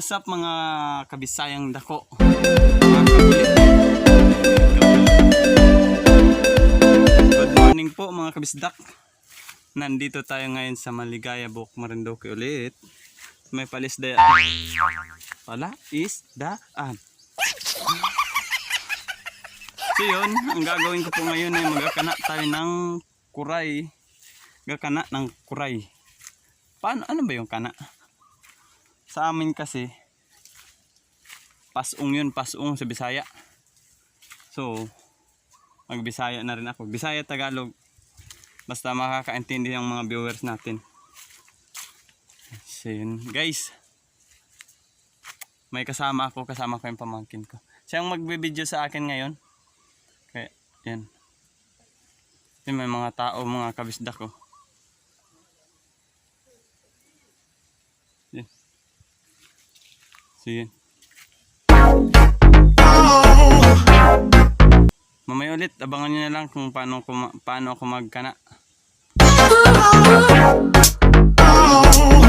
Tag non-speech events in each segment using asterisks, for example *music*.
what's up mga kabisayang dako? Good morning po mga kabisdak. Nandito tayo ngayon sa Maligaya Buk Marindoque ulit. May palisda. Pala is daan. So yun, ang gagawin ko po ngayon ay magkakana tayo ng kuray. Gakana ng kuray. Paano, ano ba yung kana? Sa amin kasi, pasong yun, pasong sa Bisaya. So, magbisaya na rin ako. Bisaya, Tagalog. Basta makakaintindi ang mga viewers natin. So, yun. Guys, may kasama ako, kasama ko yung pamangkin ko. Siyang magbibideo sa akin ngayon. Kaya, yan. Yung may mga tao, mga kabisda ko. Yan. So. Mamaya ulit, abangan nyo na lang kung paano, ako ma- paano ako magkana.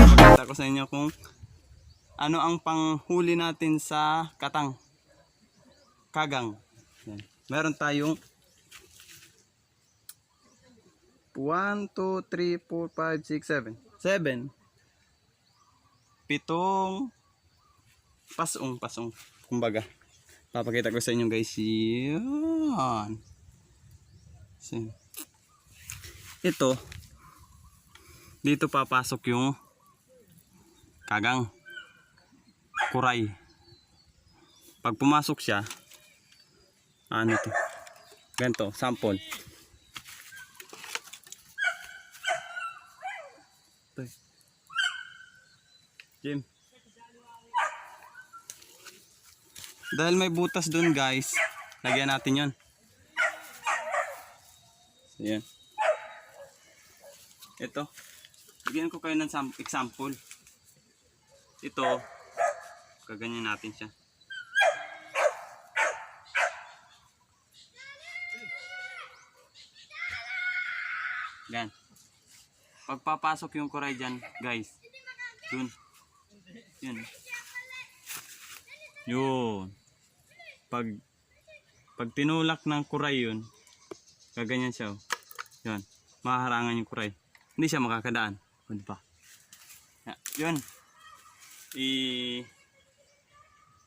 Pakita ko sa inyo kung ano ang panghuli natin sa katang. Kagang. Meron tayong 1, 2, 3, 4, 5, 6, 7. 7. Pitong pasong, pasong. Kumbaga. Papakita ko sa inyo guys. Yan. So, ito. Dito papasok yung kagang kuray. Pag pumasok siya, ano to? Ganito, sample. Jim. Dahil may butas dun guys, lagyan natin yon. So, yan. Ito. Bigyan ko kayo ng example. Ito, kaganyan natin siya. Yan. Pagpapasok yung kuray dyan, guys. Dun. Yun. Yun. Pag pag tinulak ng kuray yun, kaganyan siya. Oh. Yun. Mahaharangan yung kuray. Hindi siya makakadaan. O, di ba? Ya, yun. I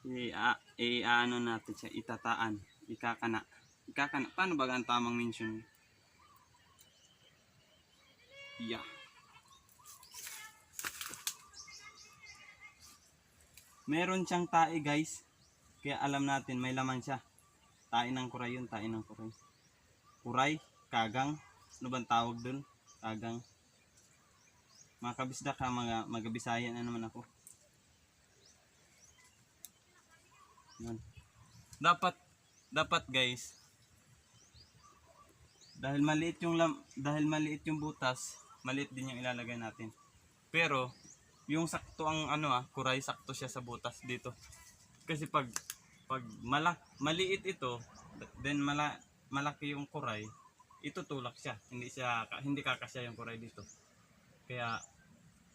i a, i ano natin siya, itataan, ikakana. Ikakana. Paano ba ang tamang mention? Yeah. Meron siyang tae guys. Kaya alam natin may laman siya. Tae ng kuray yun, tae ng kuray. Kuray, kagang. Ano bang tawag dun? Kagang. Mga kabisda ka, mga magabisaya na naman ako. Yan. Dapat, dapat guys, dahil maliit yung lam, dahil maliit yung butas, maliit din yung ilalagay natin. Pero yung sakto ang ano ah, kuray sakto siya sa butas dito. Kasi pag pag malak, maliit ito, then mala, malaki yung kuray, itutulak siya. Hindi siya hindi kakasya yung kuray dito. Kaya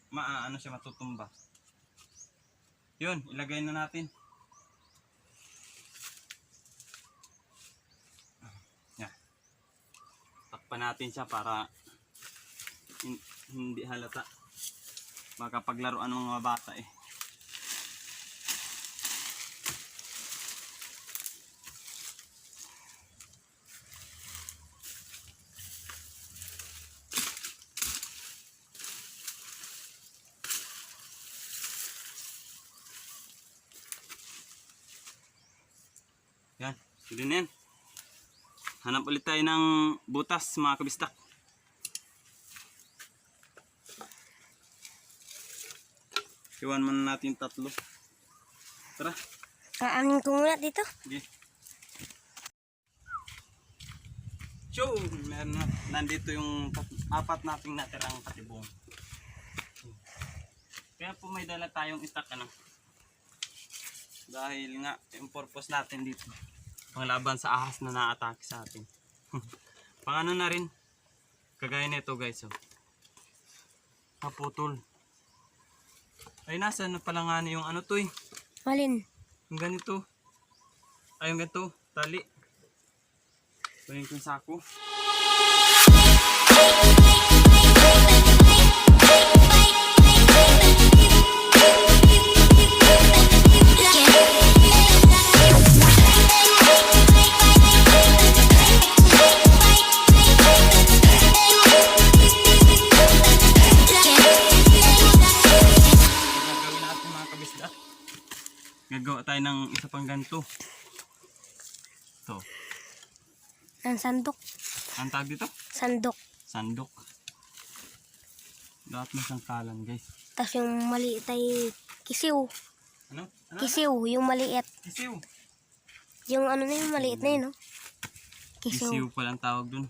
maano siya matutumba. Yun, ilagay na natin. Yeah. Takpan natin siya para hin- hindi halata. Baka paglaruan ng mga bata eh. Yan, pwede na yan. Hanap ulit tayo ng butas mga kabistak. Iwan muna natin tatlo. Tara, Kaamin ko muna dito. sige. Show! Meron na. Nandito yung apat nating natirang katibong. Kaya po may dala tayong stock ano. Dahil nga, yung purpose natin dito. Panglaban sa ahas na na-attack sa atin. *laughs* Pang ano na rin. Kagaya nito guys. Oh. Kaputol. Ay, nasa na pala nga na yung ano to eh. Malin. Yung ganito. Ay, yung ganito. Tali. Kunin ko yung sako. Gagawa tayo ng isa pang ganito. Ito. Ang sandok. Ang tawag dito? Sandok. Sandok. Dapat may sangkalan guys. Tapos yung maliit ay kisiw. Ano? Ano? Kisiw, yung maliit. Kisiw. Yung ano na yung maliit na yun, no? Kisiw. Kisiw pala ang tawag dun.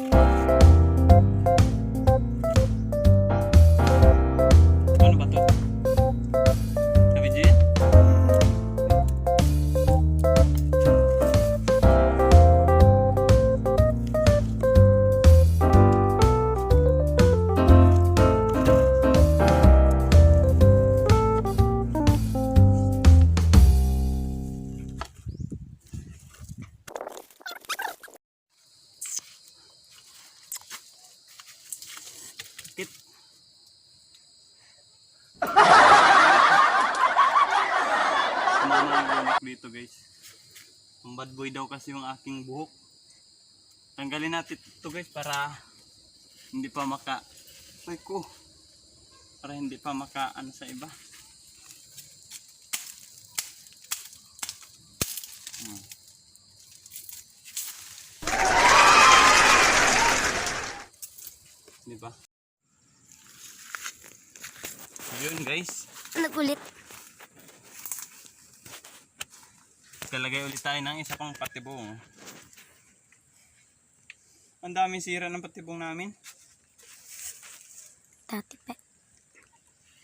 Ano dito guys. Ang bad boy daw kasi yung aking buhok. Tanggalin natin ito guys para hindi pa maka ay ko para hindi pa maka ano sa iba. Hmm. Di ba? Yun guys. Nagulit. Kalagay ulit tayo ng isa pang patibong. Ang daming sira ng patibong namin. Dati pa.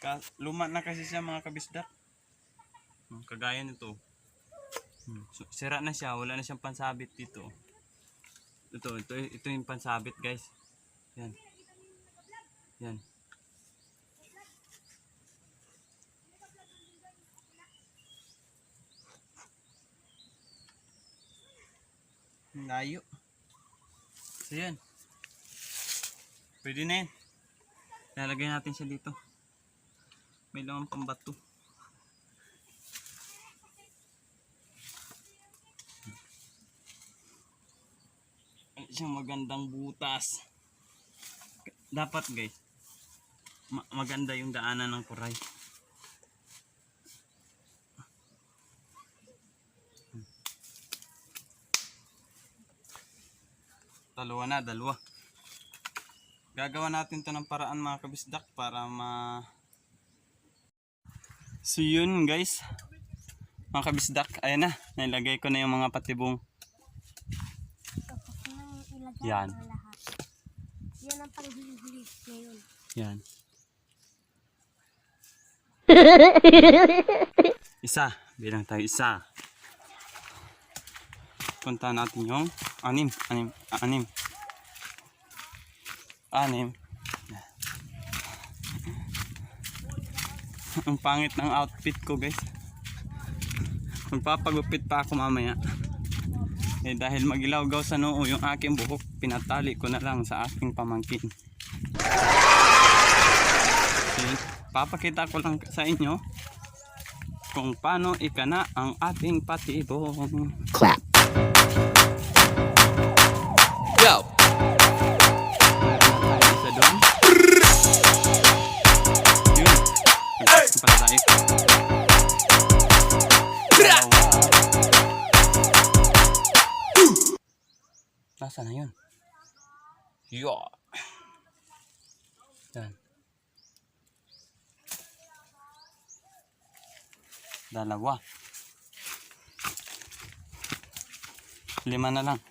Ka luma na kasi siya mga kabisdak. Hmm, Kagaya nito. Hmm, so, Sira na siya, wala na siyang pansabit dito. Ito, ito, ito yung pansabit guys. Yan. Yan. Layo. So yan. Pwede na yan. Lalagay natin siya dito. May laman pang bato. Ay, siyang magandang butas. Dapat guys, ma- maganda yung daanan ng kuray. Dalawa na, dalawa. Gagawa natin to ng paraan mga kabisdak para ma... So yun guys, mga kabisdak, ayan na, nilagay ko na yung mga patibong. Yan. Yan ang panghuli-huli ngayon. Yan. *laughs* isa, bilang tayo isa. Punta natin yung anim, anim, anim. Anim. *laughs* Ang pangit ng outfit ko guys. Magpapagupit pa ako mamaya. Eh dahil magilawgaw sa noo yung aking buhok, pinatali ko na lang sa aking pamangkin. Okay. Papakita ko lang sa inyo kung paano ikana ang ating patibong. Clap. Nasa na yun? Yo! Yan. Dalawa. Lima na lang.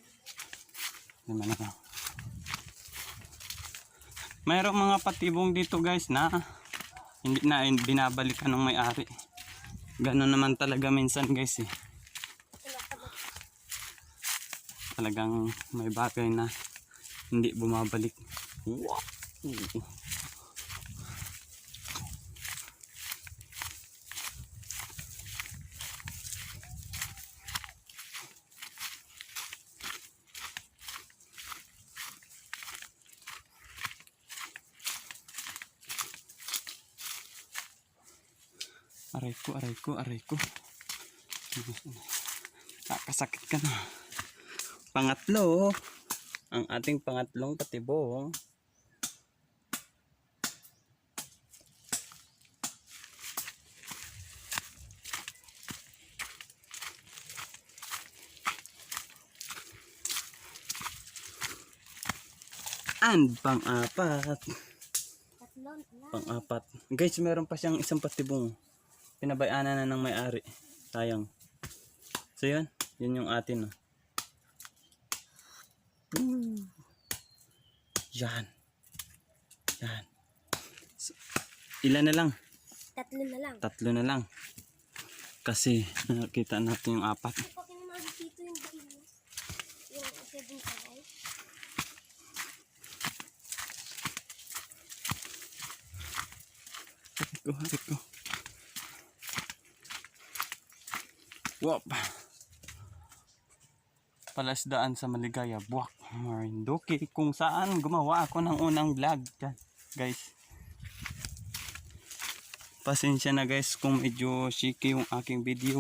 Lima na lang. Mayroong mga patibong dito guys na hindi na binabalikan ng may-ari. Ganon naman talaga minsan guys eh. Talagang may bagay na hindi bumabalik. Wow! Aray ko, aray ko, aray ko. Kakasakit ka na. Pangatlo, ang ating pangatlong patibong. And pang-apat. Pang-apat. Guys, meron pa siyang isang patibong. Pinabayaanan na ng may-ari. Sayang. So yun, yun yung atin. Oh. Woo. Yan. Yan. So, ilan na lang? Tatlo na lang. Tatlo na lang. Kasi *laughs* nakita natin yung apat. Sa ay. Hariko, hariko. Wop. Palasdaan sa Maligaya, Buwak, Marinduque, kung saan gumawa ako ng unang vlog. Yan, guys. Pasensya na guys kung medyo shaky yung aking video.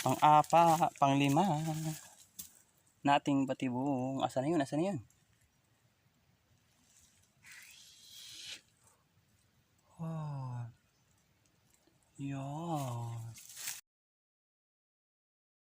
Pang-apa, pang-lima. Nating batibong. Asa na yun? Asa na yun?